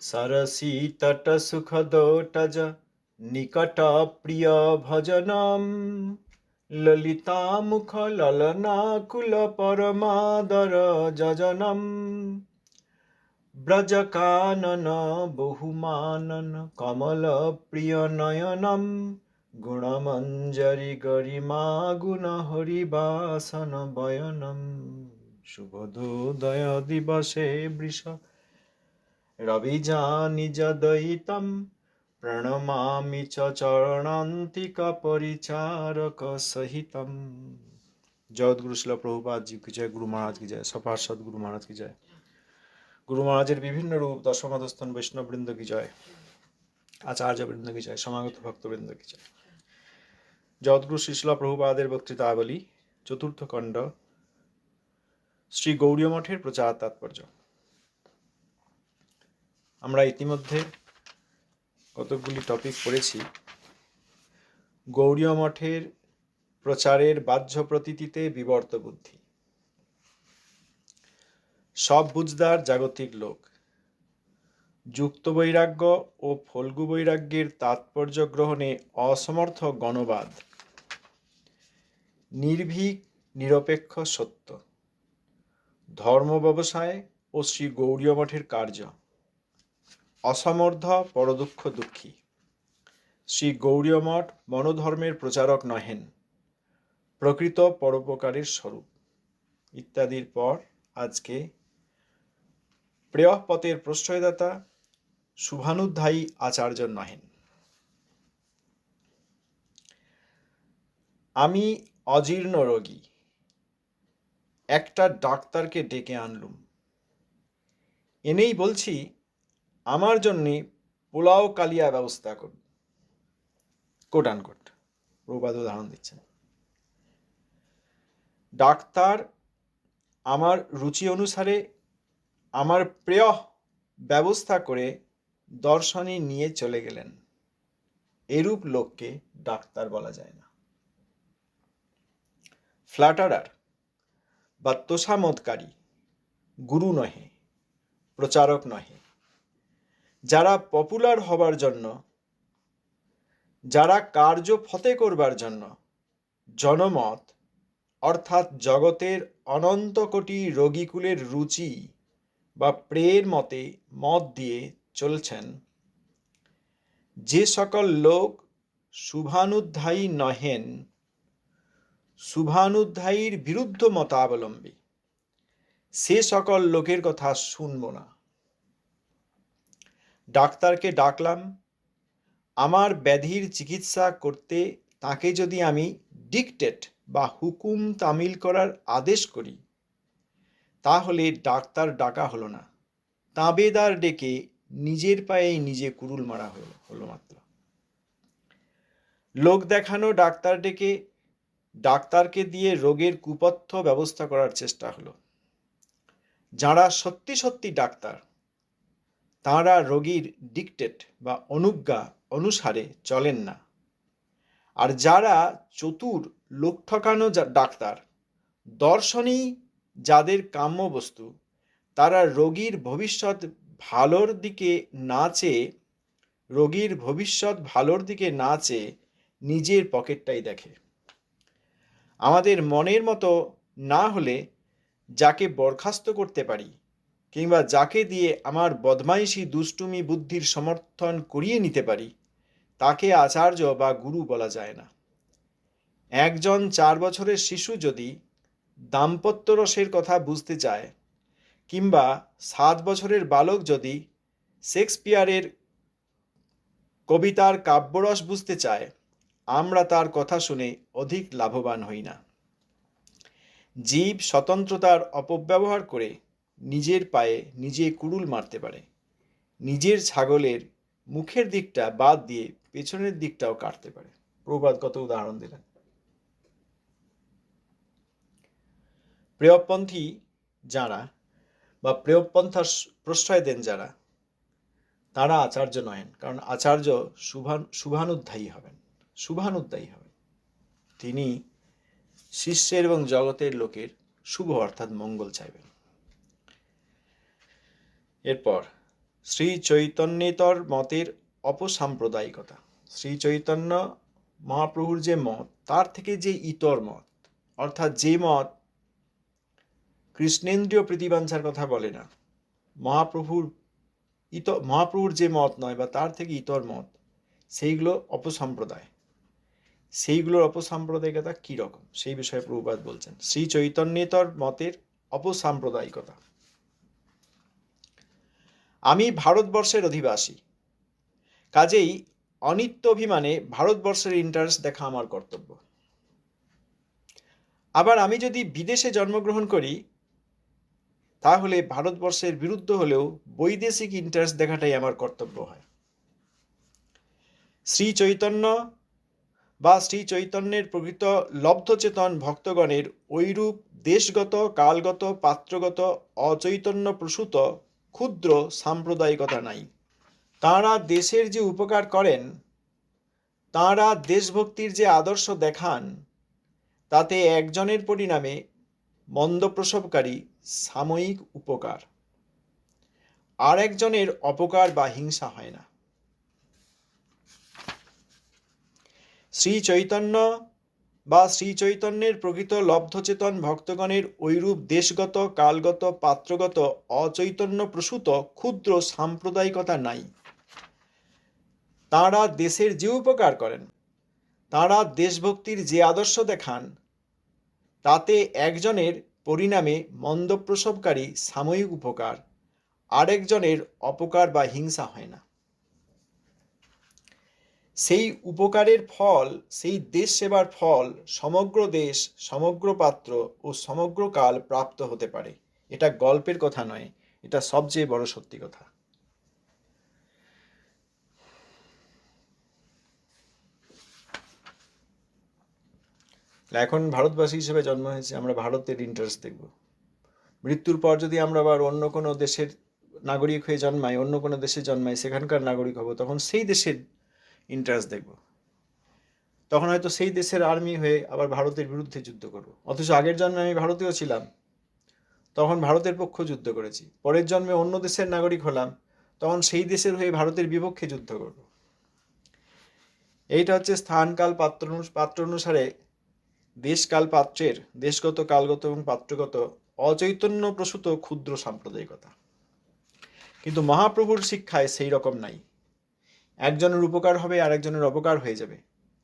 Cersei तट सुखदोटज निकट प्रिय भजनम ललितामुख ललनाकुल परमादर जजनम ব্রজকানন বহুমানন কমল প্রিয় নয়নম গুণমঞ্জরি গরিমা গুণ হরিবাসন বয়নম শুভদোদয় দিবসে বৃষ চ চরণান্তিক পরিচারক সহিতম। জগৎগুরু শিল প্রভুপাদ জি, কি জয়। গুরু মহারাজ, কি জয়। সপার সদগুরু মহারাজ জয়। গুরু মহারাজের বিভিন্ন রূপ দশমদস্তন বৈষ্ণববৃন্দ, কি জয়। আচার্য বৃন্দ কি জয়। সমাগত ভক্তবৃন্দ, কি জয়। জগৎগুরু শিশলা প্রভুপাদের বক্তৃতাবলী, চতুর্থ খণ্ড, শ্রী গৌরী মঠের প্রচার তাৎপর্য। আমরা ইতিমধ্যে কতকগুলি টপিক পড়েছি। গৌরী মঠের প্রচারের বাহ্য প্রতীতিতে বিবর্ত বুদ্ধি। সব বুঝদার জাগতিক লোক। যুক্ত বৈরাগ্য ও ফল্গু বৈরাগ্যের তাৎপর্য গ্রহণে অসমর্থ গণবাদ। নির্ভীক, নিরপেক্ষ সত্য। ধর্ম ব্যবসায় ও শ্রী গৌরীয় মঠের কার্য। অসমর্থ পরদুঃখ, দুঃখী। শ্রী গৌরীয় মঠ মনোধর্মের প্রচারক নহেন। প্রকৃত পরোপকারের স্বরূপ। ইত্যাদির পর আজকে প্রেয়পথের প্রশ্রয়দাতা শুভানুধ্যায়ী আচার্য নহেন। আমি অজীর্ণ রোগী। একটা ডাক্তারকে ডেকে আনলুম। এনেই বলছি আমার জন্যে পোলাও কালিয়া ব্যবস্থা করুন। কোট আনকোট প্রবাদ উদাহরণ দিচ্ছেন। ডাক্তার, আমার রুচি অনুসারে আমার প্রিয় ব্যবস্থা করে দর্শনে নিয়ে চলে গেলেন। এরূপ লোককে ডাক্তার বলা যায় না। ফ্ল্যাটারার বা তোষামতকারী গুরু নহে, প্রচারক নহে। যারা পপুলার হবার জন্য, যারা কার্য ফতে করবার জন্য, জনমত, অর্থাৎ জগতের অনন্ত কোটি রোগীকুলের রুচি বা প্রের মতে মত দিয়ে চলছেন, যে সকল লোক শুভানুধ্যায়ী নহেন, শুভানুধ্যায়ীর বিরুদ্ধ মতাবলম্বী, সে সকল লোকের কথা শুনব না। ডাক্তারকে ডাকলাম, আমার ব্যাধির চিকিৎসা করতে তাকে যদি আমি ডিকটেট বা হুকুম তামিল করার আদেশ করি, তাহলে ডাক্তার ডাকা হলো না। তাবেদার ডেকে নিজের পায়েই নিজে কুরুল মারা হলো হলো মাত্র। লোক দেখানো ডাক্তার ডেকে ডাক্তারকে দিয়ে রোগের কুপথ্য ব্যবস্থা করার চেষ্টা হলো। যারা সত্যি সত্যি ডাক্তার তাঁরা রোগীর ডিকটেট বা অনুজ্ঞা অনুসারে চলেন না। আর যারা চতুর, লোক ঠকানো ডাক্তার, দর্শনেই যাদের কাম্য বস্তু তারা রোগীর ভবিষ্যৎ ভালোর দিকে না চেয়ে, রোগীর ভবিষ্যৎ ভালোর দিকে না চেয়ে নিজের পকেটটাই দেখে। আমাদের মনের মতো না হলে যাকে বরখাস্ত করতে পারি কিংবা যাকে দিয়ে আমার বদমাইশি দুষ্টুমি বুদ্ধির সমর্থন করিয়ে নিতে পারি, তাকে আচার্য বা গুরু বলা যায় না। একজন চার বছরের শিশু যদি দাম্পত্য রসের কথা বুঝতে চায়, কিংবা সাত বছরের বালক যদি শেক্সপিয়ারের কবিতার কাব্যরস বুঝতে চায়, আমরা তার কথা শুনে অধিক লাভবান হই না। জীব স্বতন্ত্রতার অপব্যবহার করে নিজের পায়ে নিজে কুড়ুল মারতে পারে। নিজের ছাগলের মুখের দিকটা বাদ দিয়ে পেছনের দিকটাও কাটতে পারে। প্রবাদ কত উদাহরণ দিলেন। প্রেয়পন্থী যারা বা প্রেয়পন্থার প্রশ্রয় দেন যারা, তারা আচার্য নহেন কারণ আচার্য শুভান শুভানুধ্যায়ী হবেন। শুভানুধ্যায়ী হবেন। তিনি শিষ্যের এবং জগতের লোকের শুভ অর্থাৎ মঙ্গল চাইবেন। এরপর শ্রী চৈতন্যেতর মতের অপসাম্প্রদায়িকতা। শ্রী চৈতন্য মহাপ্রভুর যে মত, তার থেকে যে ইতর মত, অর্থাৎ যে মত কৃষ্ণেন্দ্রীয় প্রীতিবাঞ্ছার কথা বলে না, মহাপ্রভুর ইত, মহাপ্রভুর যে মত নয় বা তার থেকে ইতর মত, সেইগুলো অপসম্প্রদায়। সেইগুলোর অপসাম্প্রদায়িকতা কী রকম? সেই বিষয়ে প্রভুপাত বলছেন শ্রী চৈতন্যেতর মতের অপসাম্প্রদায়িকতা। আমি ভারতবর্ষের অধিবাসী। কাজেই অনিত্য অভিমানে ভারতবর্ষের ইন্টারেস্ট দেখা আমার কর্তব্য। আবার আমি যদি বিদেশে জন্মগ্রহণ করি, তাহলে ভারতবর্ষের বিরুদ্ধ হলেও বৈদেশিক ইন্টারেস্ট দেখাটাই আমার কর্তব্য হয়। শ্রী চৈতন্য বা শ্রী চৈতন্যের প্রকৃত লব্ধচেতন ভক্তগণের ঐরূপ দেশগত, কালগত, পাত্রগত, অচৈতন্য প্রসূত ক্ষুদ্র সাম্প্রদায়িকতা নাই। তাঁরা দেশের যে উপকার করেন, তাঁরা দেশভক্তির যে আদর্শ দেখান, তাতে একজনের পরিণামে মন্দপ্রসবকারী সাময়িক উপকার। আর একজনের অপকার বা হিংসা হয় না। শ্রী চৈতন্য বা শ্রীচৈতন্যের প্রকৃত লব্ধচেতন ভক্তগণের ঐরূপ দেশগত, কালগত, পাত্রগত অচৈতন্য প্রসূত ক্ষুদ্র সাম্প্রদায়িকতা নাই। তাঁরা দেশের যে উপকার করেন, তাঁরা দেশভক্তির যে আদর্শ দেখান, তাতে একজনের পরিণামে মন্দপ্রসবকারী সাময়িক উপকার, আরেকজনের অপকার বা হিংসা হয় না। সেই উপকারের ফল, সেই দেশ সেবার ফল সমগ্র দেশ, সমগ্র পাত্র ও সমগ্র কাল প্রাপ্ত হতে পারে। এটা গল্পের কথা নয়, এটা সবচেয়ে বড় সত্যি কথা। এখন ভারতবাসী হিসেবে জন্ম হয়েছে, আমরা ভারতের ইন্টারেস্ট দেখব। মৃত্যুর পর যদি আমরা আবার অন্য কোনো দেশের নাগরিক হয়ে জন্মাই, অন্য কোনো দেশে জন্মাই, সেখানকার নাগরিক হব, তখন সেই দেশের ইন্টারেস্ট দেখব। তখন হয়তো সেই দেশের আর্মি হয়ে আবার ভারতের বিরুদ্ধে যুদ্ধ করব। অথচ আগের জন্মে আমি ভারতীয় ছিলাম। তখন ভারতের পক্ষ যুদ্ধ করেছি। পরের জন্মে অন্য দেশের নাগরিক হলাম। তখন সেই দেশের হয়ে ভারতের বিপক্ষে যুদ্ধ করব। এইটা হচ্ছে স্থানকাল পাত্র পাত্র অনুসারে দেশকাল পাত্রের দেশগত, কালগত এবং পাত্রগত অচৈতন্য প্রসূত ক্ষুদ্র সাম্প্রদায়িকতা। কিন্তু মহাপ্রভুর শিক্ষায় সেই রকম নাই। একজনের উপকার হবে, আরেকজনের অপকার হয়ে যাবে।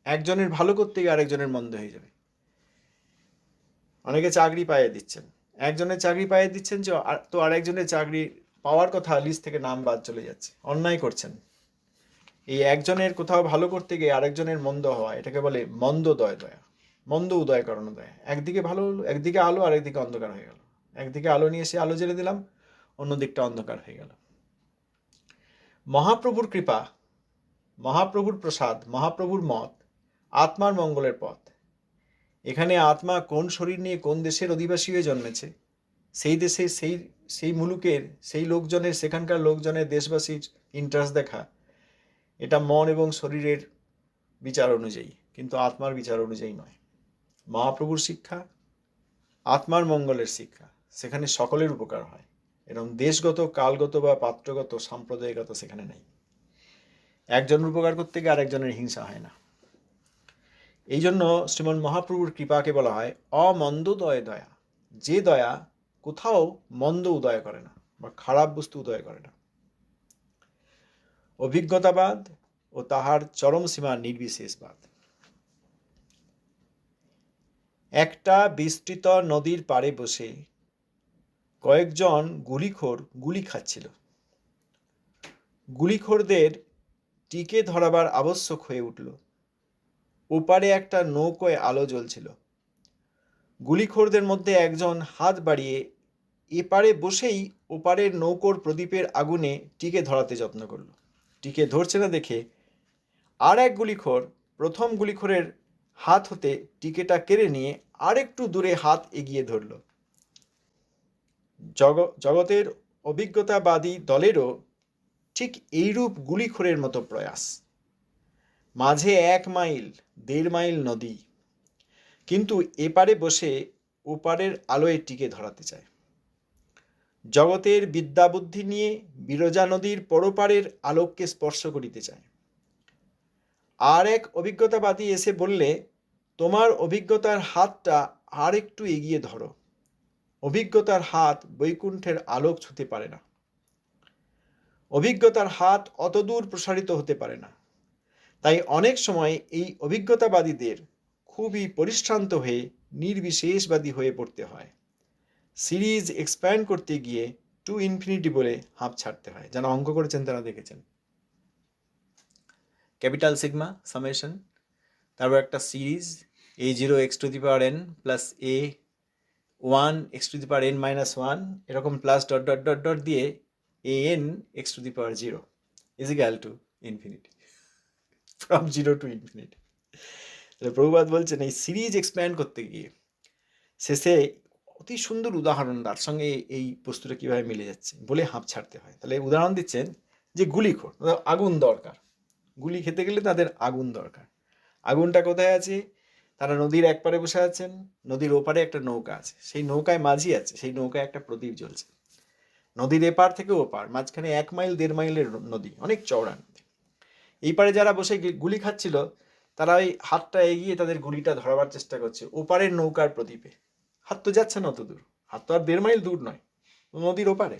একজনের ভালো করতে গিয়ে আরেকজনের মন্দ হয়ে যাবে। অনেকে চাকরি পাইয়ে দিচ্ছেন। একজনের চাকরি পাইয়ে দিচ্ছেন যে, আর- তো আরেকজনের চাকরি পাওয়ার কথা লিস্ট থেকে নাম বাদ চলে যাচ্ছে। অন্যায় করছেন। এই একজনের কোথাও ভালো করতে গিয়ে আরেকজনের মন্দ হওয়া, এটাকে বলে মন্দ দয় দয়া। মন্দ উদয় করানো দয়া। একদিকে ভালো হলো একদিকে আলো আর একদিকে অন্ধকার হয়ে গেল। একদিকে আলো নিয়ে এসে আলো জ্বেলে দিলাম অন্য দিকটা অন্ধকার হয়ে গেল। মহাপ্রভুর কৃপা মহাপ্রভুর প্রসাদ, মহাপ্রভুর মত, আত্মার মঙ্গলের পথ। এখানে আত্মা কোন শরীর নিয়ে কোন দেশের অধিবাসী হয়ে জন্মেছে? সেই দেশে সেই সেই মুলুকের, সেই লোকজনের, সেখানকার লোকজনের দেশবাসীর ইন্টারেস্ট দেখা। এটা মন এবং শরীরের বিচার অনুযায়ী, কিন্তু আত্মার বিচার অনুযায়ী নয়। মহাপ্রভুর শিক্ষা, আত্মার মঙ্গলের শিক্ষা, সেখানে সকলের উপকার হয়। এরকম দেশগত, কালগত বা পাত্রগত, সাম্প্রদায়িকতা সেখানে নেই। একজনের উপকার করতে গিয়ে আরেকজনের হিংসা হয় না। এই জন্য শ্রীমন মহাপ্রভুর কৃপাকে বলা হয় অমন্দোদয় দয়া। যে দয়া কোথাও মন্দ উদয় করে না বা খারাপ বস্তু উদয় করে না। অভিজ্ঞতাবাদ ও তাহার চরম সীমা নির্বিশেষবাদ। একটা বিস্তৃত নদীর পাড়ে বসে কয়েকজন গুলিখোর গুলি খাচ্ছিল। গুলিখোরদের টিকে ধরাবার আবশ্যক হয়ে উঠল। ওপারে একটা নৌকোয় আলো জ্বলছিল। গুলিখোরদের মধ্যে একজন হাত বাড়িয়ে এপারে বসেই ওপারের নৌকোর প্রদীপের আগুনে টিকে ধরাতে যত্ন করল। টিকে ধরছে না দেখে আর এক গুলিখোর, প্রথম গুলিখোরের হাত হতে টিকেটা কেড়ে নিয়ে আরেকটু দূরে হাত এগিয়ে ধরল। জগ, জগতের অভিজ্ঞতাবাদী দলেরও ঠিক এইরূপ গুলিখোরের মতো প্রয়াস। মাঝে এক মাইল, দেড় মাইল নদী। কিন্তু এপারে বসে ওপারের আলোয় টিকে ধরাতে চায়। জগতের বিদ্যাবুদ্ধি নিয়ে বিরজা নদীর পরপারের আলোককে স্পর্শ করিতে চায়। আর এক অভিজ্ঞতাবাদী এসে বললে, তোমার অভিজ্ঞতার হাতটা আর একটু এগিয়ে ধরো। অভিজ্ঞতার হাত বৈকুণ্ঠের আলোক ছুতে পারে না। অভিজ্ঞতার হাত অতদূর প্রসারিত হতে পারে না। তাই অনেক সময় এই অভিজ্ঞতাবাদীদের খুবই পরিশ্রান্ত হয়ে নির্বিশেষবাদী হয়ে পড়তে হয়। সিরিজ এক্সপ্যান্ড করতে গিয়ে টু ইনফিনিটি বলে হাঁপ ছাড়তে হয় যারা অঙ্ক করেছেন তারা দেখেছেন। ক্যাপিটাল সিগমা সামেশন, তারপর একটা series a zero x to the power n plus a one x to the power n minus one এরকম plus dot dot dot dot দিয়ে a n x to the power zero is equal to infinity from zero to infinity তাহলে প্রভুপাত বলছেন, এই series expand করতে গিয়ে শেষে অতি সুন্দর উদাহরণ, তার সঙ্গে এই বস্তুটা কীভাবে মিলে যাচ্ছে বলে হাঁপ ছাড়তে হয়। তাহলে উদাহরণ দিচ্ছেন যে গুলিখোর আগুন দরকার। গুলি খেতে গেলে তাদের আগুন দরকার। আগুনটা কোথায় আছে? তারা নদীর এক পারে বসে আছেন, নদীর ওপারে একটা নৌকা আছে। সেই নৌকায় মাঝি আছে, সেই নৌকায় একটা প্রদীপ জ্বলছে। নদীর এপার থেকে ওপার, মাঝখানে এক মাইল, দেড় মাইলের নদী, অনেক চওড়া নদী। এই পারে যারা বসে গুলি খাচ্ছিল, তারা ওই হাতটা এগিয়ে তাদের গুলিটা ধরাবার চেষ্টা করছে, ওপারের নৌকার প্রদীপে। হাত তো যাচ্ছে না অত দূর হাত তো আর দেড় মাইল দূর নয়, নদীর ওপারে।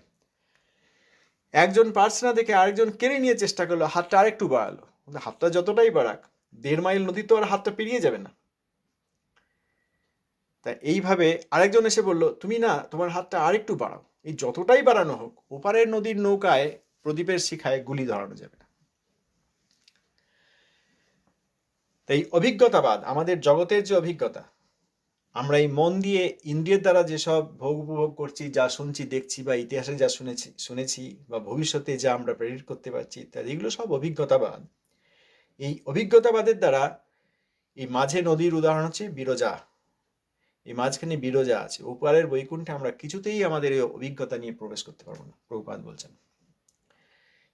একজন পারছে না দেখে আরেকজন কেড়ে নিয়ে চেষ্টা করল, হাতটা আরেকটু বাড়ালো। হাতটা যতটাই বাড়াক, দেড় মাইল নদী তো আর হাতটা পেরিয়ে যাবে না। তা এইভাবে আরেকজন এসে বলল, তুমি না, তোমার হাতটা আরেকটু বাড়াও। এই যতটাই বাড়ানো হোক, ওপারের নদীর নৌকায় প্রদীপের শিখায় গুলি ধরানো যাবে না। তাই অভিজ্ঞতাবাদ, আমাদের জগতের যে অভিজ্ঞতা, আমরা এই মন দিয়ে ইন্দ্রিয়ের দ্বারা যেসব ভোগ উপভোগ করছি, যা শুনছি, দেখছি বা ইতিহাসে যা শুনেছি শুনেছি বা ভবিষ্যতে যা আমরা প্রেরিত করতে পারছি ইত্যাদি এগুলো সব অভিজ্ঞতাবাদ। এই অভিজ্ঞতাবাদের দ্বারা এই মাঝে নদীর উদাহরণ হচ্ছে বিরজা। এই মাঝখানে বিরজা আছে উপরের বৈকুণ্ঠে আমরা কিছুতেই আমাদের এই অভিজ্ঞতা নিয়ে প্রবেশ করতে পারব না প্রভুপাত বলছেন।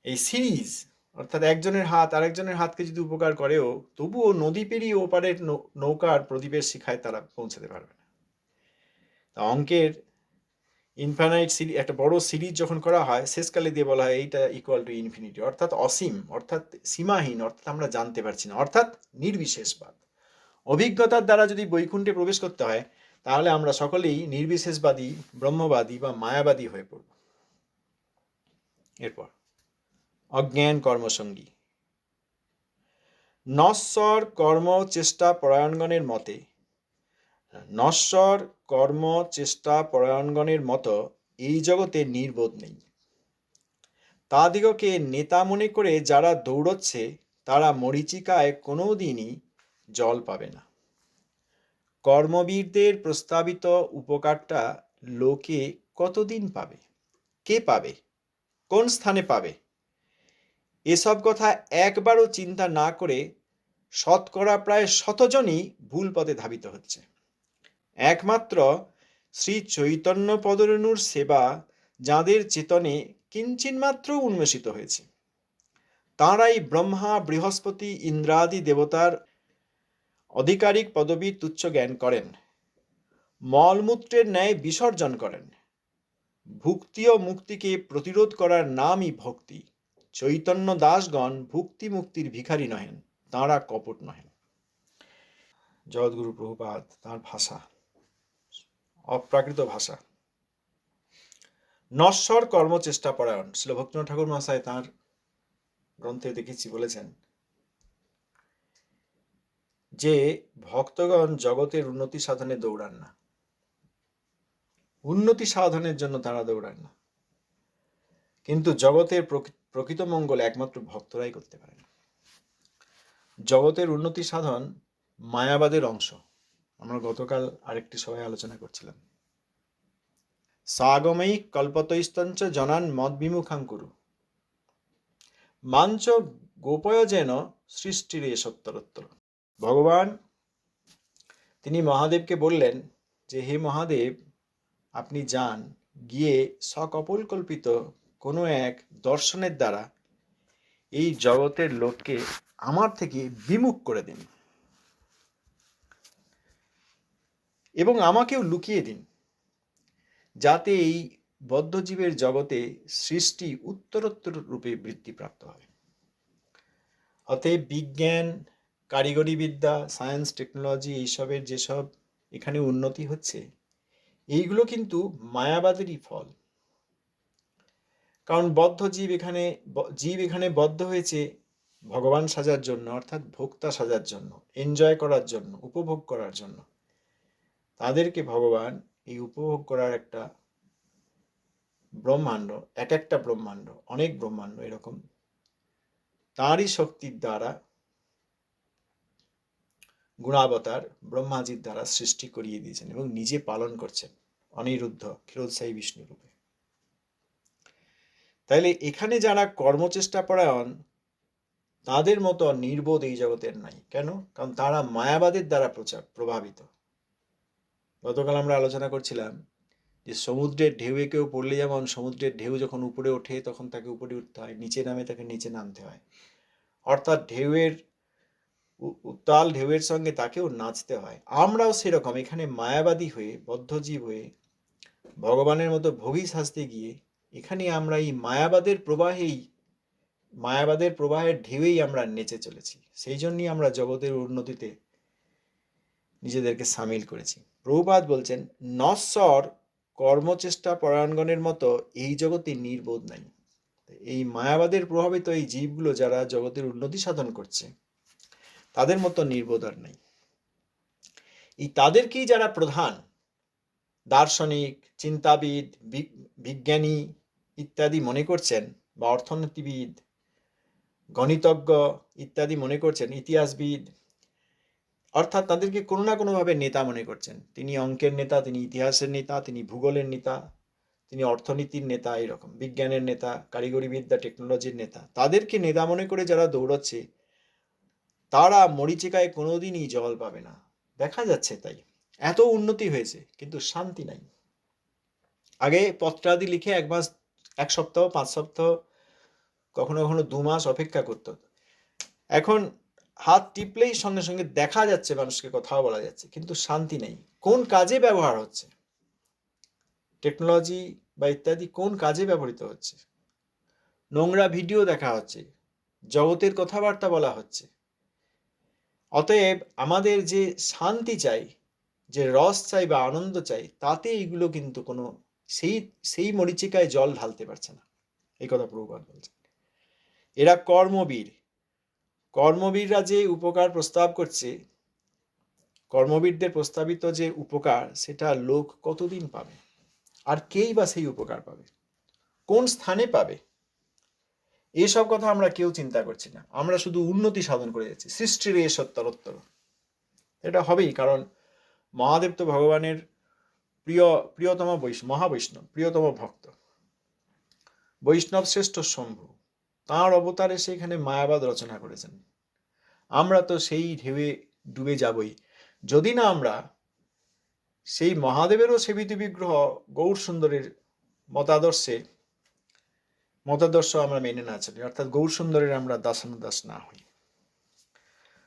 এই সিরিজ, অর্থাৎ একজনের হাত, আরেকজনের হাতকে যদি উপকার করেও, তবুও নদী পেরিয়ে ওপারের নৌকার প্রদীপের শিখায় তারা পৌঁছাতে পারবে না। তা অঙ্কের ইনফাইনাইট সিরিজ একটা বড় সিরিজ যখন করা হয়, শেষকালে দিয়ে বলা হয় এইটা ইকুয়াল টু ইনফিনিটি অর্থাৎ অসীম, অর্থাৎ সীমাহীন, অর্থাৎ আমরা জানতে পারছি না, অর্থাৎ নির্বিশেষবাদ অভিজ্ঞতার দ্বারা যদি বৈকুণ্ঠে প্রবেশ করতে হয় তাহলে আমরা সকলেই নির্বিশেষবাদী, ব্রহ্মবাদী বা মায়াবাদী হয়ে পড়ব। এরপর, অজ্ঞান কর্মসঙ্গী। নশ্বর কর্ম চেষ্টা পরায়ণগণের মতে, নশ্বর কর্ম চেষ্টা পরায়ণগণের মতো এই জগতে নির্বোধ নেই। তাদিগকে নেতা মনে করে যারা দৌড়চ্ছে, তারা মরিচিকায় কোনো দিনই জল পাবে না। কর্মবীরদের প্রস্তাবিত উপকারটা লোকে কতদিন পাবে? কে পাবে? কোন স্থানে পাবে? এসব কথা একবারও চিন্তা না করে শতকরা প্রায় শতজনই ভুল পথে ধাবিত হচ্ছে। একমাত্র শ্রী চৈতন্য পদরেণুর সেবা যাঁদের চেতনে কিঞ্চিনমাত্র উন্মেষিত হয়েছে। তাঁরাই ব্রহ্মা, বৃহস্পতি, ইন্দ্রাদি দেবতার আধিকারিক পদবী তুচ্ছ জ্ঞান করেন। মলমূত্রের ন্যায় বিসর্জন করেন। ভুক্তি ও মুক্তিকে প্রতিরোধ করার নামই ভক্তি। চৈতন্য দাসগণ ভুক্তি মুক্তির ভিখারি নহেন, তাঁরা কপট নহেন। জগৎগুরু প্রভুপাদ, তাঁর ভাষা। অপ্রাকৃত ভাষা। নশ্বর কর্মচেষ্টা পরায়ণ শিল ভক্তিনাথ ঠাকুর মহাশয় তাঁর গ্রন্থে দেখেছি বলেছেন যে ভক্তগণ জগতের উন্নতি সাধনে দৌড়ান না। উন্নতি সাধনের জন্য তারা দৌড়ান না। কিন্তু জগতের প্রকৃ- প্রকৃত মঙ্গল একমাত্র ভক্তরাই করতে পারেন। জগতের উন্নতি সাধন মায়াবাদের অংশ। আমরা গতকাল আরেকটি সভায় আলোচনা করছিলাম। সাগময়ী কল্পতৈস্তঞ্চ জনান মদ বিমুখাং কুরু। মাঞ্চ গোপয় যেন সৃষ্টির এ সত্তরোত্তর ভগবান, তিনি মহাদেবকে বললেন যে, হে মহাদেব, আপনি যান, গিয়ে সকপলকল্পিত কোনো এক দর্শনের দ্বারা এই জগতের লোককে আমার থেকে বিমুখ করে দিন এবং আমাকেও লুকিয়ে দিন, যাতে এই বদ্ধজীবের জগতে সৃষ্টি উত্তরোত্তর রূপে বৃদ্ধিপ্রাপ্ত হয়। অতএব বিজ্ঞান কারিগরি বিদ্যা সায়েন্স টেকনোলজি এইসবের যেসব এখানে উন্নতি হচ্ছে, এইগুলো কিন্তু মায়াবাদেরই ফল। কারণ বদ্ধ জীব এখানে জীব এখানে বদ্ধ হয়েছে ভগবান সাজার জন্য, অর্থাৎ ভোক্তা সাজার জন্য এনজয় করার জন্য, উপভোগ করার জন্য। তাদেরকে ভগবান এই উপভোগ করার একটা ব্রহ্মাণ্ড, এক একটা ব্রহ্মাণ্ড, অনেক ব্রহ্মাণ্ড এরকম, তাঁরই শক্তির দ্বারা গুণাবতার ব্রহ্মাজির দ্বারা সৃষ্টি করিয়ে দিয়েছেন এবং নিজে পালন করছেন অনিরুদ্ধ ক্ষীরোৎসাহী বিষ্ণু রূপে। তাইলে এখানে যারা কর্মচেষ্টা পরায়ণ তাদের মতো নির্বোধ এই জগতের নাই। কেন? কারণ তারা মায়াবাদের দ্বারা প্রচার, প্রভাবিত। গতকাল আমরা আলোচনা করছিলাম যে সমুদ্রের ঢেউয়ে কেউ পড়লে যেমন সমুদ্রের ঢেউ যখন উপরে ওঠে, তখন তাকে উপরে উঠতে হয়, নিচে নামে তাকে নিচে নামতে হয়। অর্থাৎ ঢেউয়ের উত্তাল ঢেউয়ের সঙ্গে তাকেও নাচতে হয়। আমরাও সেরকম এখানে মায়াবাদী হয়ে, বদ্ধজীব হয়ে, ভগবানের মতো ভোগী সাজতে গিয়ে, এখানে আমরা এই মায়াবাদের প্রবাহেই, মায়াবাদের প্রবাহের ঢেউয়েই আমরা নেচে চলেছি। সেই জন্যই আমরা জগতের উন্নতিতে নিজেদেরকে সামিল করেছি। প্রভুপাদ বলছেন, নশ্বর কর্মচেষ্টা পরায়ণগণের মতো এই জগতে নির্বোধ নাই। এই মায়াবাদের প্রভাবিত এই জীবগুলো যারা জগতের উন্নতি সাধন করছে তাদের মতো নির্বোধ আর নেই। এই তাদেরকেই যারা প্রধান, দার্শনিক, চিন্তাবিদ বিজ্ঞানী ইত্যাদি মনে করছেন বা অর্থনীতিবিদ, গণিতজ্ঞ ইত্যাদি মনে করছেন, ইতিহাসবিদ, অর্থাৎ তাদেরকে কোনো না কোনোভাবে নেতা মনে করছেন। তিনি অঙ্কের নেতা, তিনি ইতিহাসের নেতা, তিনি ভূগোলের নেতা, তিনি অর্থনীতির নেতা এরকম, বিজ্ঞানের নেতা কারিগরি বিদ্যা টেকনোলজির নেতা। তাদেরকে নেতা মনে করে যারা দৌড়চ্ছে তারা মরিচিকায় কোনোদিনই জল পাবে না। দেখা যাচ্ছে তাই। এত উন্নতি হয়েছে, কিন্তু শান্তি নাই। আগে পত্রাদি লিখে এক মাস, এক সপ্তাহ, পাঁচ সপ্তাহ, কখনো কখনো দু মাস অপেক্ষা করতে। এখন হাত টিপলেই সঙ্গে সঙ্গে দেখা যাচ্ছে মানুষকে, কথাও বলা যাচ্ছে, কিন্তু শান্তি নেই। কোন কাজে ব্যবহার হচ্ছে? টেকনোলজি বা ইত্যাদি কোন কাজে ব্যবহৃত হচ্ছে? নোংরা ভিডিও দেখা হচ্ছে, জগতের কথাবার্তা বলা হচ্ছে অতএব আমাদের যে শান্তি চাই, যে রস চাই বা আনন্দ চাই, তাতে এইগুলো কিন্তু কোনো সেই সেই মরিচিকায় জল ঢালতে পারছে না। এই কথা প্রভুপাত বলছেন। এরা কর্মবীর। কর্মবীররা যে উপকার প্রস্তাব করছে, কর্মবীরদের প্রস্তাবিত যে উপকার, সেটা লোক কতদিন পাবে? আর কেই বা সেই উপকার পাবে? কোন স্থানে পাবে? এইসব কথা আমরা কেউ চিন্তা করছি না। আমরা শুধু উন্নতি সাধন করে যাচ্ছি। সৃষ্টির এ সত্তরোত্তর এটা হবেই, কারণ মহাদেব তো ভগবানের প্রিয়, প্রিয়তম বৈষ্ণব, মহাবৈষ্ণব, প্রিয়তম ভক্ত। বৈষ্ণব শ্রেষ্ঠ শম্ভু। তাঁর অবতারে সেখানে মায়াবাদ রচনা করেছেন। আমরা তো সেই ঢেউয়ে ডুবে যাবই। যদি না আমরা সেই মহাদেবেরও সেবিত বিগ্রহ গৌর সুন্দরের মতাদর্শে মতাদর্শ আমরা মেনে না চলি, অর্থাৎ গৌর সুন্দরের আমরা দাসানুদাস না হই।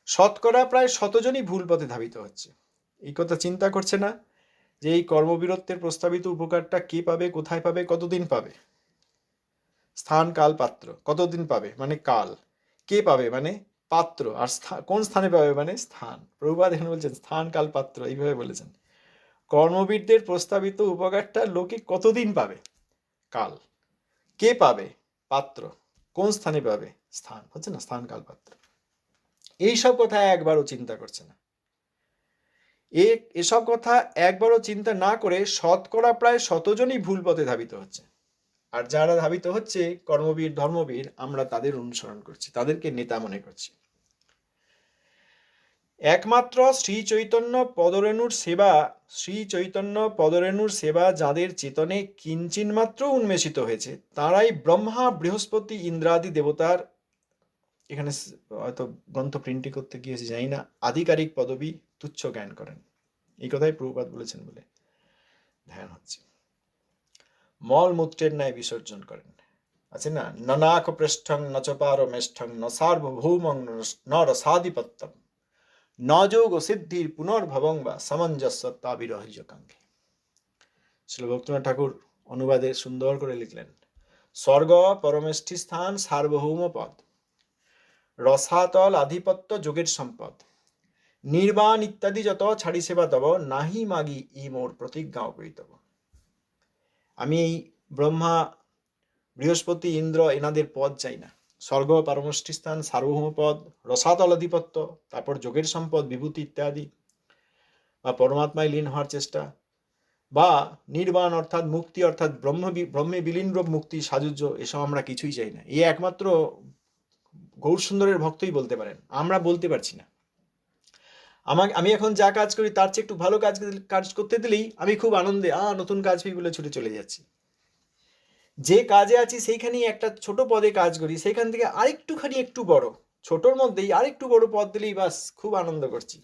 শতকরা প্রায় শতজনই ভুল পথে ধাবিত হচ্ছে। এই কথা চিন্তা করছে না যে এই কর্মবীরত্বের প্রস্তাবিত উপকারটা কে পাবে, কোথায় পাবে, কতদিন পাবে? স্থান, কাল, পাত্র, কতদিন পাবে? মানে কাল। কে পাবে? মানে পাত্র। আর কোন স্থানে পাবে? মানে স্থান। প্রভুপাদ এখানে বলছেন, স্থান, কাল, পাত্র, এইভাবে বলেছেন। কর্মবীরদের প্রস্তাবিত উপকারটা লোকে কতদিন পাবে? কাল। কে পাবে? পাত্র। কোন স্থানে পাবে? স্থান। হচ্ছে না, স্থান কাল পাত্র এইসব কথা একবারও চিন্তা করছে না। এ, এসব কথা একবারও চিন্তা না করে শতকরা প্রায় শতজনই ভুল পথে ধাবিত হচ্ছে। আর যারা ধাবিত হচ্ছে কর্মবীর, ধর্মবীর, আমরা তাদের অনুসরণ করছি, তাদেরকে নেতা মনে করছি। একমাত্র শ্রী চৈতন্য পদরেণুর সেবা, শ্রী চৈতন্য পদরেণুর সেবা যাদের চেতনে কিঞ্চিন মাত্র উন্মেষিত হয়েছে, তারাই ব্রহ্মা, বৃহস্পতি, ইন্দ্রাদি দেবতার, এখানে হয়তো গ্রন্থ প্রিন্টিং করতে গিয়েছি জানি না, আধিকারিক পদবী তুচ্ছ জ্ঞান করেন। এই কথাই প্রভুপাত বলেছেন বলে ধ্যান হচ্ছে। মল মূত্রের ন্যায় বিসর্জন করেন। আছে না? ননাক পৃষ্ঠং নচপার মেষ্ঠং ন সার্বভৌমং ন রসাধিপত্যম ন যোগ সিদ্ধির পুনর্ভবং বা সামঞ্জস্যতাবিরহিজকাঙ্ক্ষী শিল ভক্তনাথ ঠাকুর অনুবাদে সুন্দর করে লিখলেন, স্বর্গ পরমেষ্ঠি স্থান সার্বভৌম পদ, রসাতল আধিপত্য যোগের সম্পদ, নির্বাণ ইত্যাদি যত ছাড়ি সেবা তব, নাহি মাগি ই মোর প্রতিজ্ঞা অপরিতব আমি এই ব্রহ্মা বৃহস্পতি ইন্দ্র এনাদের পদ চাই না। স্বর্গ পারমষ্ঠি স্থান সার্বভৌম পদ রসাতল আধিপত্য তারপর যোগের সম্পদ, বিভূতি ইত্যাদি। বা পরমাত্মায় লীন হওয়ার চেষ্টা। বা নির্বাণ অর্থাৎ মুক্তি অর্থাৎ ব্রহ্ম ব্রহ্মে বিলীন রূপ মুক্তি সাজুজ্য এসব আমরা কিছুই চাই না। এই একমাত্র গৌর সুন্দরের ভক্তই বলতে পারেন। আমরা বলতে পারছি না। আমাকে, আমি এখন যা কাজ করি, তার চেয়ে একটু ভালো কাজ কাজ করতে দিলেই আমি খুব আনন্দে, আ, নতুন কাজ পেয়ে বলে ছুটে চলে যাচ্ছি। যে কাজে আছি সেইখানেই একটা ছোট পদে কাজ করি, সেইখান থেকে আরেকটুখানি একটু বড়। ছোটর মধ্যেই আরেকটু বড় পদ দিলেই বাস খুব আনন্দ করছি।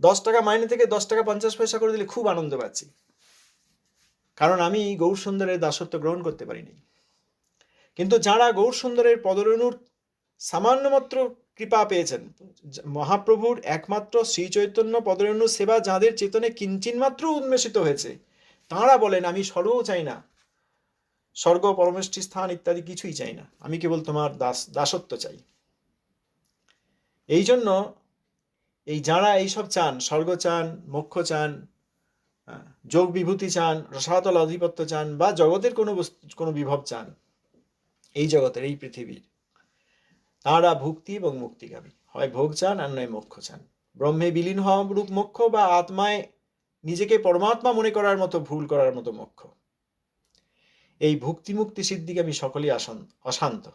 দশ টাকা মাইনে থেকে দশ টাকা পঞ্চাশ পয়সা করে দিলে খুব আনন্দ পাচ্ছি। কারণ আমি গৌর সুন্দরের দাসত্ব গ্রহণ করতে পারিনি। কিন্তু যারা গৌর সুন্দরের পদরেণুর সামান্যমাত্র কৃপা পেয়েছেন, মহাপ্রভুর একমাত্র শ্রী চৈতন্য সেবা যাদের চেতনে কিঞ্চিন মাত্র উন্মেষিত হয়েছে, তাঁরা বলেন, আমি স্বর্গও চাই না স্বর্গ, পরমেষ্ঠী, স্থান ইত্যাদি কিছুই চাই না। আমি কেবল তোমার দাস, দাসত্ব চাই। এই জন্য এই যারা এইসব চান, স্বর্গ চান, মোক্ষ চান যোগ বিভূতি চান, রসাতল আধিপত্য চান, বা জগতের কোনো বস্তু, কোনো বিভব চান, এই জগতের, এই পৃথিবীর, তাঁরা ভুক্তি এবং মুক্তিগামী। হয় ভোগ চান আর নয় মোক্ষ চান। ব্রহ্মে বিলীন হওয়া রূপ মোক্ষ বা আত্মায় নিজেকে পরমাত্মা মনে করার মতো, ভুল করার মতো মোক্ষ। এই ভুক্তি মুক্তি সিদ্ধিগামী সকলেই আসান অশান্ত।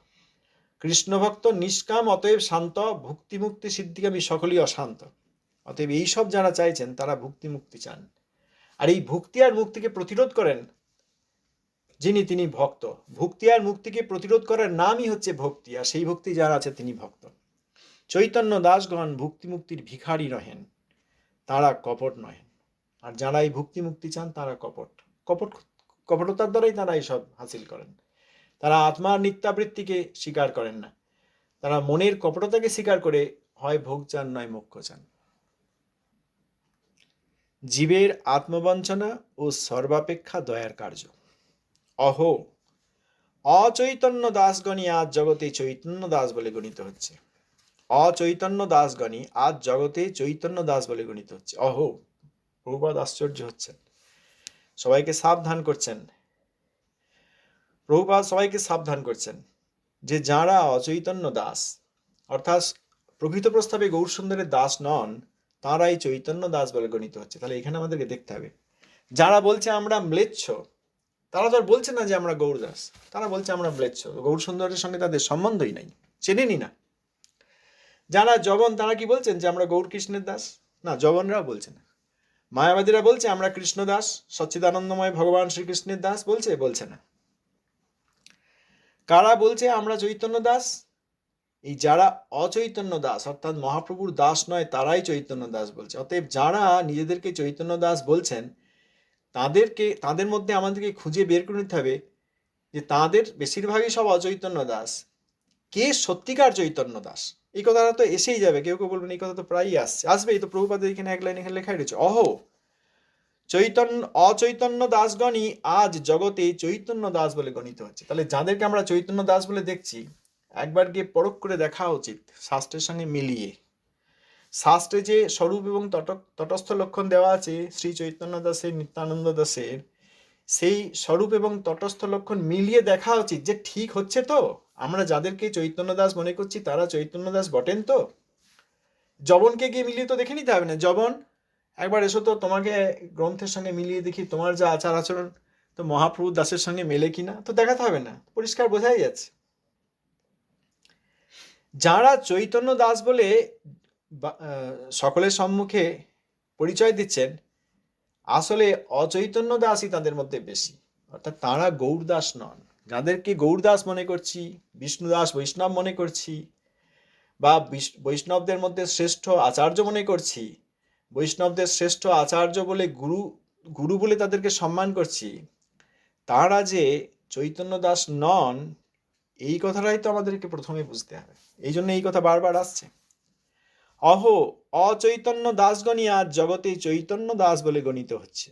কৃষ্ণভক্ত নিষ্কাম, অতএব শান্ত ভুক্তি মুক্তি সিদ্ধিগামী সকলেই অশান্ত। অতএব এইসব যারা চাইছেন, তারা ভুক্তি মুক্তি চান। আর এই ভুক্তি আর মুক্তিকে প্রতিরোধ করেন যিনি, তিনি ভক্ত। ভক্তি আর মুক্তিকে প্রতিরোধ করার নামই হচ্ছে ভক্তি, আর সেই ভক্তি যারা আছে, তিনি ভক্ত। চৈতন্য দাসগণ ভক্তি মুক্তির ভিখারি রহেন তারা কপট নহেন। আর যারা এই ভক্তি মুক্তি চান, তারা কপট। কপট কপটতার দ্বারাই তারা এইসব হাসিল করেন। তারা আত্মার নিত্যাবৃত্তিকে স্বীকার করেন না। তারা মনের কপটতাকে স্বীকার করে হয় ভোগ চান, নয় মোক্ষ চান। জীবের আত্মবঞ্চনা ও সর্বাপেক্ষা দয়ার কার্য। অহ, অচৈতন্য দাসগণই আজ জগতে চৈতন্য দাস বলে গণিত হচ্ছে। অচৈতন্য দাসগণই আজ জগতে চৈতন্য দাস বলে গণিত হচ্ছে। অহ, প্রভুপাদ আশ্চর্য হচ্ছেন। সবাইকে সাবধান করছেন। প্রভুপাদ সবাইকে সাবধান করছেন যে যারা অচৈতন্য দাস, অর্থাৎ প্রকৃত প্রস্তাবে গৌর সুন্দরের দাস নন, তারাই চৈতন্য দাস বলে গণিত হচ্ছে। তাহলে এখানে আমাদেরকে দেখতে হবে, যারা বলছে আমরা ম্লেচ্ছ, তারা তো আর বলছে না যে আমরা গৌরদাস তারা বলছে আমরা ম্লেচ্ছ। গৌর সুন্দরের সঙ্গে তাদের সম্বন্ধই নাই চেনেনি না। যারা জবন তারা কি বলছেন যে আমরা গৌর কৃষ্ণের দাস? না জবনরা বলছে না। মায়াবাদীরা বলছে, আমরা কৃষ্ণ দাস সচ্চিদানন্দময় ভগবান শ্রীকৃষ্ণের দাস, বলছে বলছে না। কারা বলছে, আমরা চৈতন্য দাস এই যারা অচৈতন্য দাস, অর্থাৎ মহাপ্রভুর দাস নয়, তারাই চৈতন্য দাস বলছে। অতএব যারা নিজেদেরকে চৈতন্য দাস বলছেন, তাদেরকে, তাদের মধ্যে আমাদেরকে খুঁজে বের করে নিতে হবে যে তাদের বেশিরভাগই সব অচৈতন্য দাস। কে সত্যিকার চৈতন্য দাস? এই কথাটা তো এসেই যাবে, কেউ কেউ বলবেন এই কথা তো প্রায়ই আসছে। আসবেই তো প্রভুপাদের এখানে এক লাইন এখানে লেখাই রয়েছে। অহ, চৈতন্য, অচৈতন্য দাসগণই আজ জগতে চৈতন্য দাস বলে গণিত হচ্ছে। তাহলে যাদেরকে আমরা চৈতন্য দাস বলে দেখছি, একবার গিয়ে পরখ করে দেখা উচিত শাস্ত্রের সঙ্গে মিলিয়ে। শাস্ত্রে যে স্বরূপ এবং তট, তটস্থ লক্ষণ দেওয়া আছে, শ্রী চৈতন্য দাসের, নিত্যানন্দ দাসের, সেই স্বরূপ এবং তটস্থ লক্ষণ মিলিয়ে দেখা উচিত যে ঠিক হচ্ছে তো? আমরা যাদেরকে চৈতন্য দাস মনে করছি, তারা চৈতন্য দাস বটেন তো? জবনকে গিয়ে মিলিয়ে তো দেখে নিতে হবে না। জবন একবার এসো তো তোমাকে গ্রন্থের সঙ্গে মিলিয়ে দেখি, তোমার যা আচার আচরণ, তো মহাপ্রভু দাসের সঙ্গে মেলে কিনা? তো দেখাতে হবে না, পরিষ্কার বোঝাই যাচ্ছে। যারা চৈতন্য দাস বলে সকলের সম্মুখে পরিচয় দিচ্ছেন, আসলে অচৈতন্য দাসই তাদের মধ্যে বেশি। অর্থাৎ তাঁরা গৌরদাস নন। যাদেরকে গৌরদাস মনে করছি, বিষ্ণুদাস বৈষ্ণব মনে করছি, বা বৈষ্ণবদের মধ্যে শ্রেষ্ঠ আচার্য মনে করছি, বৈষ্ণবদের শ্রেষ্ঠ আচার্য বলে গুরু গুরু বলে তাদেরকে সম্মান করছি, তারা যে চৈতন্য দাস নন, এই কথাটাই তো আমাদেরকে প্রথমে বুঝতে হবে। এই জন্য এই কথা বারবার আসছে। অহ অচৈতন্য দাসগণই আজ জগতে চৈতন্য দাস বলে গণিত হচ্ছে।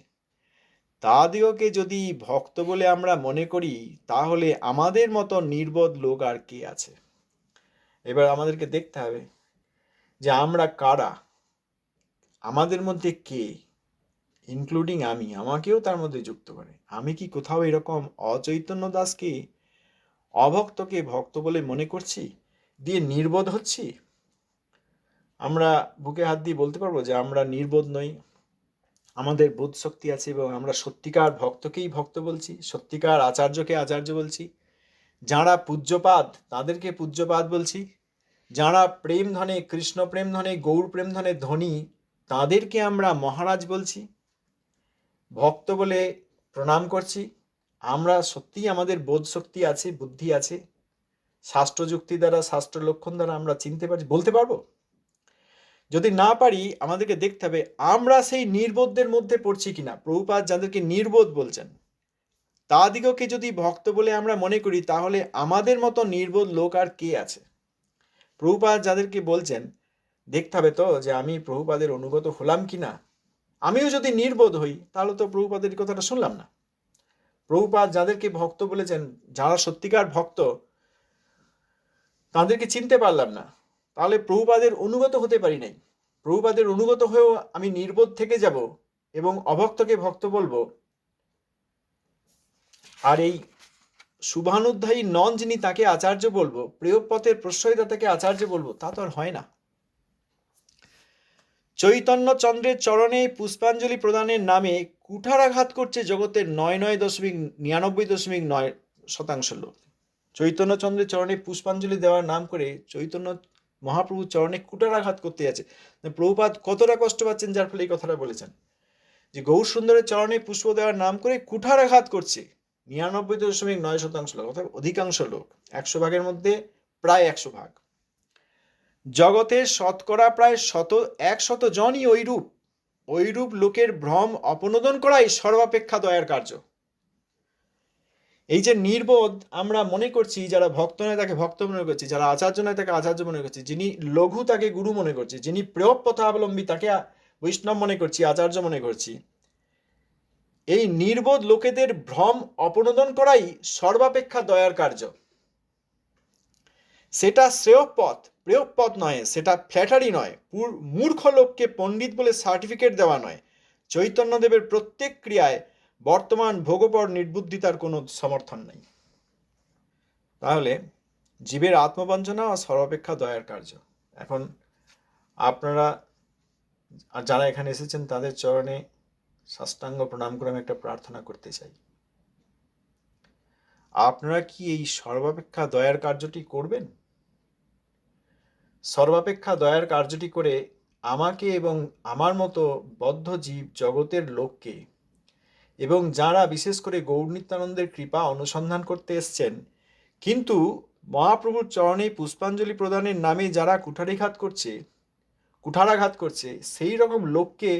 তাদিগকে যদি ভক্ত বলে আমরা মনে করি, তাহলে আমাদের মতো নির্বোধ লোক আর কে আছে? এবার আমাদেরকে দেখতে হবে যে আমরা কারা? আমাদের মধ্যে কে? ইনক্লুডিং আমি। আমাকেও তার মধ্যে যুক্ত করে। আমি কি কোথাও এরকম অচৈতন্য দাসকে, অভক্তকে ভক্ত বলে মনে করছি? দিয়ে নির্বোধ হচ্ছি? আমরা বুকে হাত দিয়ে বলতে পারব যে আমরা নির্বোধ নই। আমাদের বোধ শক্তি আছে এবং আমরা সত্যিকার ভক্তকেই ভক্ত বলছি, সত্যিকার আচার্যকে আচার্য বলছি। যারা পূজ্যপাদ, তাদেরকে পূজ্যপাদ বলছি। যারা প্রেম ধনে, কৃষ্ণ প্রেম ধনে, গৌর প্রেম ধনে ধনী, তাদেরকে আমরা মহারাজ বলছি। ভক্ত বলে প্রণাম করছি। আমরা সত্যিই আমাদের বোধ শক্তি আছে, বুদ্ধি আছে। শাস্ত্র যুক্তি দ্বারা শাস্ত্র লক্ষণ দ্বারা আমরা চিনতে পারছি। বলতে পারব? যদি না পারি, আমাদেরকে দেখতে হবে, আমরা সেই নির্বোধদের মধ্যে পড়ছি কিনা। প্রভুপাদ যাদেরকে নির্বোধ বলছেন, তাদিগকে যদি ভক্ত বলে আমরা মনে করি, তাহলে আমাদের মতো নির্বোধ লোক আর কে আছে? প্রভুপাদ যাদেরকে বলছেন, দেখতে হবে তো যে আমি প্রভুপাদের অনুগত হলাম কিনা। আমিও যদি নির্বোধ হই, তাহলে তো প্রভুপাদের কথাটা শুনলাম না। প্রভুপাদ যাদেরকে ভক্ত বলেছেন, যারা সত্যিকার ভক্ত, তাদেরকে চিনতে পারলাম না। তাহলে প্রভুপাদের অনুগত হতে পারি নাই। প্রভুপাদের অনুগত হয়েও আমি নির্বোধ থেকে যাব এবং অভক্তকে ভক্ত বলব। আর এই শুভানুধ্যায়ী নন যিনি তাকে আচার্য বলব, প্রিয়পথের প্রশ্রয়তা তাকে আচার্য বলব, তা তো আর হয় না। চৈতন্য চন্দ্রের চরণে পুষ্পাঞ্জলি প্রদানের নামে কুঠারাঘাত করছে জগতের নয় নয় দশমিক নিরানব্বই দশমিক নয় শতাংশ লোক। চৈতন্যচন্দ্রের চরণে পুষ্পাঞ্জলি দেওয়ার নাম করে চৈতন্য মহাপ্রভুর চরণে কুটারাঘাত করতে যাচ্ছে। প্রভুপাদ কতটা কষ্ট পাচ্ছেন যার ফলে এই কথাটা বলেছেন। যে গৌর সুন্দরের চরণে পুষ্প দেওয়ার নাম করে কুঠারাঘাত করছে। নিরানব্বই দশমিক নয় শতাংশ লোক, অর্থাৎ অধিকাংশ লোক, একশো ভাগের মধ্যে প্রায় একশো ভাগ। জগতের শতকরা প্রায় শত একশত জনই ঐরূপ। ঐরূপ লোকের ভ্রম অপনোদন করাই সর্বাপেক্ষা দয়ার কার্য। এই যে নির্বোধ, আমরা মনে করছি যারা ভক্ত নয় তাকে ভক্ত মনে করছি, যারা আচার্য নয় তাকে আচার্য মনে করছি, যিনি লঘু তাকে গুরু মনে করছি, যিনি প্রেয় পথাবলম্বী তাকে বৈষ্ণব মনে করছি, আচার্য মনে করছি। এই নির্বোধ লোকেদের ভ্রম অপনোদন করাই সর্বাপেক্ষা দয়ার কার্য। সেটা শ্রেয় পথ প্রেয় পথ নয়, সেটা ফ্ল্যাটারি নয় মূর্খ লোককে পণ্ডিত বলে সার্টিফিকেট দেওয়া নয়। চৈতন্যদেবের প্রত্যেক ক্রিয়ায় বর্তমান ভোগপর নির্বুদ্ধিতার কোনো সমর্থন নেই। তাহলে জীবের আত্মবঞ্চনা ও সর্বাপেক্ষা দয়ার কার্য। এখন আপনারা আর যারা এখানে এসেছেন, তাদের চরণে সাষ্টাঙ্গ প্রণাম করে আমি একটা প্রার্থনা করতে চাই। আপনারা কি এই সর্বাপেক্ষা দয়ার কার্যটি করবেন? সর্বাপেক্ষা দয়ার কার্যটি করে আমাকে এবং আমার মতো বদ্ধ জীব জগতের লোককে এবং যারা বিশেষ করে গৌর নিত্যানন্দের কৃপা অনুসন্ধান করতে এসছেন, কিন্তু মহাপ্রভুর চরণে পুষ্পাঞ্জলি প্রদানের নামে যারা কুঠারিঘাত করছে, কুঠারাঘাত করছে, সেই রকম লোককে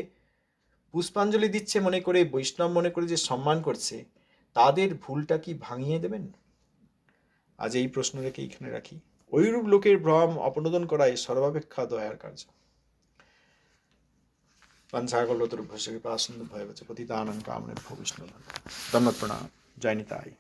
পুষ্পাঞ্জলি দিচ্ছে মনে করে, বৈষ্ণব মনে করে যে সম্মান করছে, তাদের ভুলটা কি ভাঙিয়ে দেবেন? আজ এই প্রশ্ন রেখে এখানে রাখি। ওইরূপ লোকের ভ্রম অপনোদন করাই সর্বাপেক্ষা দয়ার কার্য। पान्साको लोतहरू भइसके बास भएपछि पति दान आमने भू विष्णु प्रणाम जानेता आई